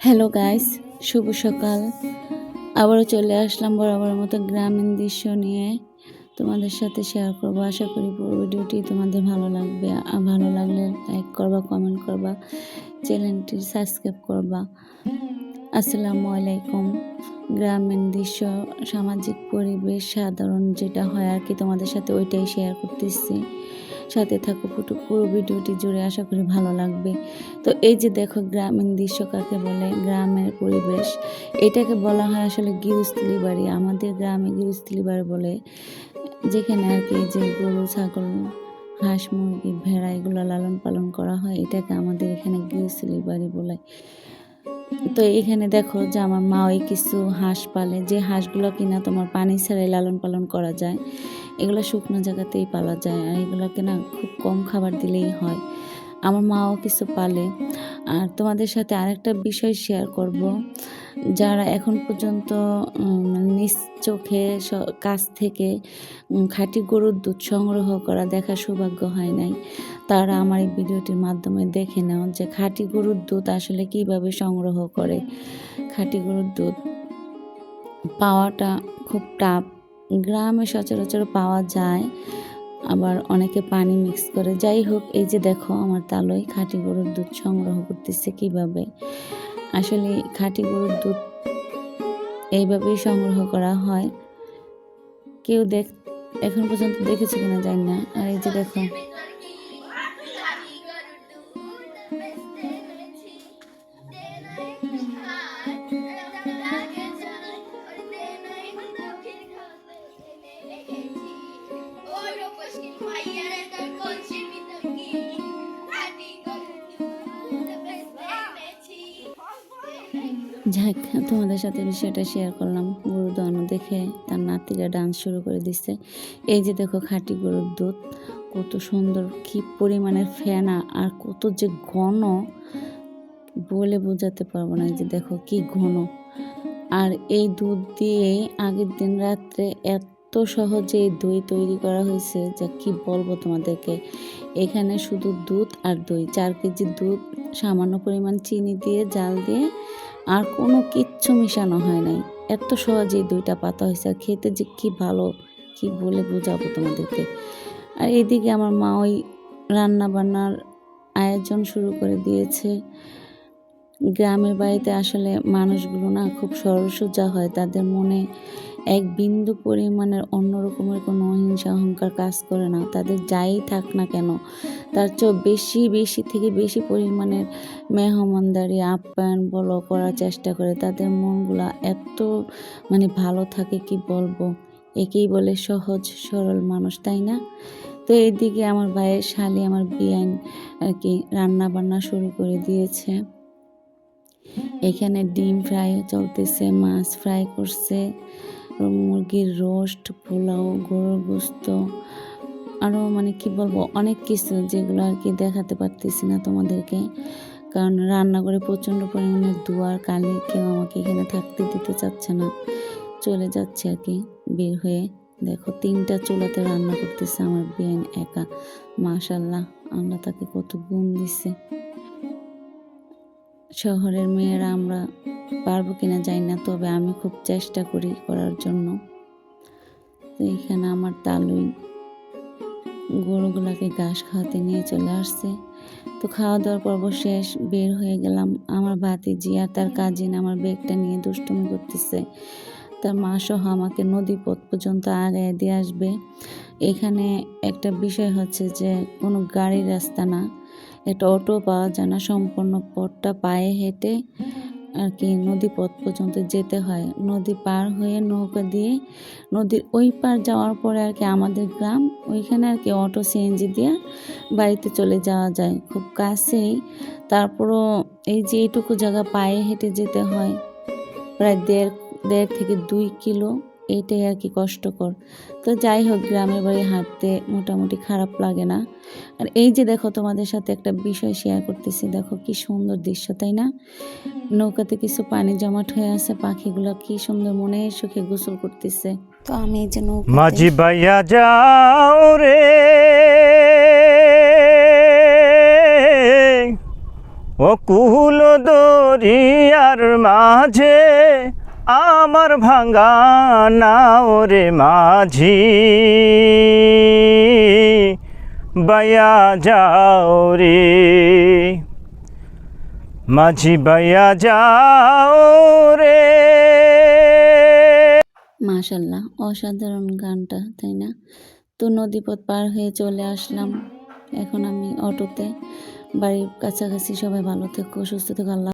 Hello guys শুভ সকাল। আবারও চলে আসলাম বরাবর মতো গ্রামীণ দৃশ্য নিয়ে। তোমাদের সাথে শেয়ার করব। আশা করি পুরো ভিডিওটি তোমাদের ভালো লাগবে। আর ভালো লাগলে লাইক করবা কমেন্ট করবা চ্যানেলটি সাবস্ক্রাইব করবা। আসসালামু আলাইকুম। গ্রামীণ দৃশ্য, সামাজিক পরিবেশ, সাধারণ যেটা হয় আর কি তোমাদের সাথে ওইটাই শেয়ার করতেছি। সাথে থাকো পুরো পুরো ভিডিওটি জুড়ে আশা করি ভালো লাগবে। তো এই যে দেখো গ্রামীণ দৃশ্য কাকে বলে, গ্রামের পরিবেশ, এটাকে বলা হয় আসলে গৃহস্থলী বাড়ি। আমাদের গ্রামে গৃহস্থলী বাড়ি বলে যেখানে আর কি যে গরু, ছাগল, হাঁস, মুরগি, ভেড়া এগুলো লালন পালন করা হয়, এটাকে আমাদের এখানে গৃহস্থলী বাড়ি বলে। তো এখানে দেখো যে আমার মা ওই কিছু হাঁস পালে, যে হাঁসগুলো কিনা তোমার পানি ছাড়াই লালন পালন করা যায় এগুলো শুকনো জায়গাতেই পালা যায় আর এগুলোকে না খুব কম খাবার দিলেই হয়। আমার মাও কিছু পালে। আর তোমাদের সাথে আরেকটা বিষয় শেয়ার করব। যারা এখন পর্যন্ত নিজ চোখে কাছ থেকে খাঁটি গরুর দুধ সংগ্রহ করা দেখার সৌভাগ্য হয় নাই, তারা আমার এই ভিডিওটির মাধ্যমে দেখে নাও যে খাঁটি গরুর দুধ আসলে কীভাবে সংগ্রহ করে। খাঁটি গরুর দুধ পাওয়াটা খুব টাফ গ্রামে সচরাচর পাওয়া যায়, আবার অনেকে পানি মিক্স করে। যাই হোক, এই যে দেখো আমার তালই খাঁটি গরুর দুধ সংগ্রহ করতেছে কীভাবে? আসলে খাঁটি গরুর দুধ এইভাবেই সংগ্রহ করা হয়। কেউ দেখ এখন পর্যন্ত দেখেছে কিনা জানি না। আর এই যে দেখো যাক, তোমাদের সাথে বিষয়টা শেয়ার করলাম। গরু দোয়ানো দেখে তার নাতিরা ডান্স শুরু করে দিচ্ছে এই যে দেখো খাঁটি গরুর দুধ, কত সুন্দর, কি পরিমাণের ফেনা আর কত যে ঘন, বলে বোঝাতে পারব না যে দেখো কি ঘন। আর এই দুধ দিয়ে আগের দিন রাত্রে এত সহজে দই তৈরি করা হয়েছে যা কি বলব তোমাদেরকে। এখানে শুধু দুধ আর দই, চার কেজি দুধ, সামান্য পরিমাণ চিনি দিয়ে, জাল দিয়ে আর কোনো কিচ্ছু মিশানো হয় নাই। এত সহজেই দুইটা পাতা হয়েছে আর খেতে যে কি ভালো, কি বলে বোঝাবো তোমাদেরকে? আর এদিকে আমার মা ওই রান্না বান্নার আয়োজন শুরু করে দিয়েছে। গ্রামের বাড়িতে আসলে মানুষগুলো না খুব সরসজ্জা হয়। তাদের মনে এক বিন্দু পরিমাণের অন্য রকমের কোনো অহিংসা অহংকার কাজ করে না। তাদের যাই থাক না কেন তার চেয়েও বেশি বেশি থেকে বেশি পরিমাণের মেহমানদারি, আপ্যায়ন বলো, করার চেষ্টা করে। তাদের মনগুলা এত মানে ভালো থাকে, কি বলব? একেই বলে সহজ, সরল মানুষ, তাই না? তো এইদিকে আমার ভাইয়ের শালি আমার বিয়ান আর কি রান্না বান্না শুরু করে দিয়েছে। এখানে ডিম ফ্রাই চলতেছে, মাছ ফ্রাই করছে, মুরগির রোস্ট, পোলাও, গরুর গোস্ত আরও মানে কি বলব, অনেক কিছু যেগুলো আর কি দেখাতে পারতেছি না তোমাদেরকে। কারণ রান্নাঘরে প্রচণ্ড পরিমাণে দুয়ার কালি, কেউ আমাকে এখানে থাকতে দিতে চাচ্ছে না। চলে যাচ্ছে আর কি বের হয়ে। দেখো, তিনটা চুলাতে রান্না করতেছে আমার বেন একা। মাশাল্লাহ আমরা তাকে কত গুণ দিছে। শহরের মেয়েরা আমরা পারব কিনা জানি না, তবে আমি খুব চেষ্টা করি করার জন্য। তো এখানে আমার তালুই গরুগুলাকে ঘাস খাওয়াতে নিয়ে চলে আসছে। তো খাওয়া দাওয়ার পর্ব শেষ, বের হয়ে গেলাম। আমার ভাতিজি আর তার কাজিন আমার ব্যাগটা নিয়ে দুষ্টুমি করতেছে। তার মা সহ আমাকে নদী পথ পর্যন্ত আগায় দিয়ে আসবে। এখানে একটা বিষয় হচ্ছে যে, কোনো গাড়ির রাস্তা না। একটা অটো পাওয়া যায় না, সম্পূর্ণ পথটা পায়ে হেঁটে আর কি, নদী পথ পর্যন্ত যেতে হয়। নদী পার হয়ে নৌকা দিয়ে, নদীর ওই পার যাওয়ার পরে আর কি আমাদের গ্রাম, ওইখানে আর কি অটো সিএনজি দিয়ে বাড়িতে চলে যাওয়া যায়। খুব কাছেই। তারপরও এই যে এইটুকু জায়গা পায়ে হেঁটে যেতে হয়, প্রায় দেড় দেড় থেকে দুই কিলো। এইটাই আর কি কষ্টকর। তো যাই হোক, গ্রামের বাড়ি হাঁটতে মোটামুটি খারাপ লাগে না। আর এই যে দেখো তোমাদের সাথে একটা বিষয় শেয়ার করতেছি, দেখো কি সুন্দর দৃশ্য, তাই না? নৌকাতে কিছু পানি জমাট হয়ে আছে, পাখিগুলো কি সুন্দর মনে সুখে গোসল করতেছে। তো আমি এই যে নৌকাতে মাঝি বাইয়া যাও রে। ও কুল দরিয়ার মাঝে আমার ভাঙ্গা নাও রে মাঝি। বায়া যাও রে। মাঝি বায়া যাও রে। মাশাল্লাহ, অসাধারণ গানটা, তাই না? তো নদীপথ পার হয়ে চলে আসলাম। এখন আমি অটোতে, বাড়ির কাছাকাছি সবাই ভালো থেকো, সুস্থ থেকো, আল্লাহ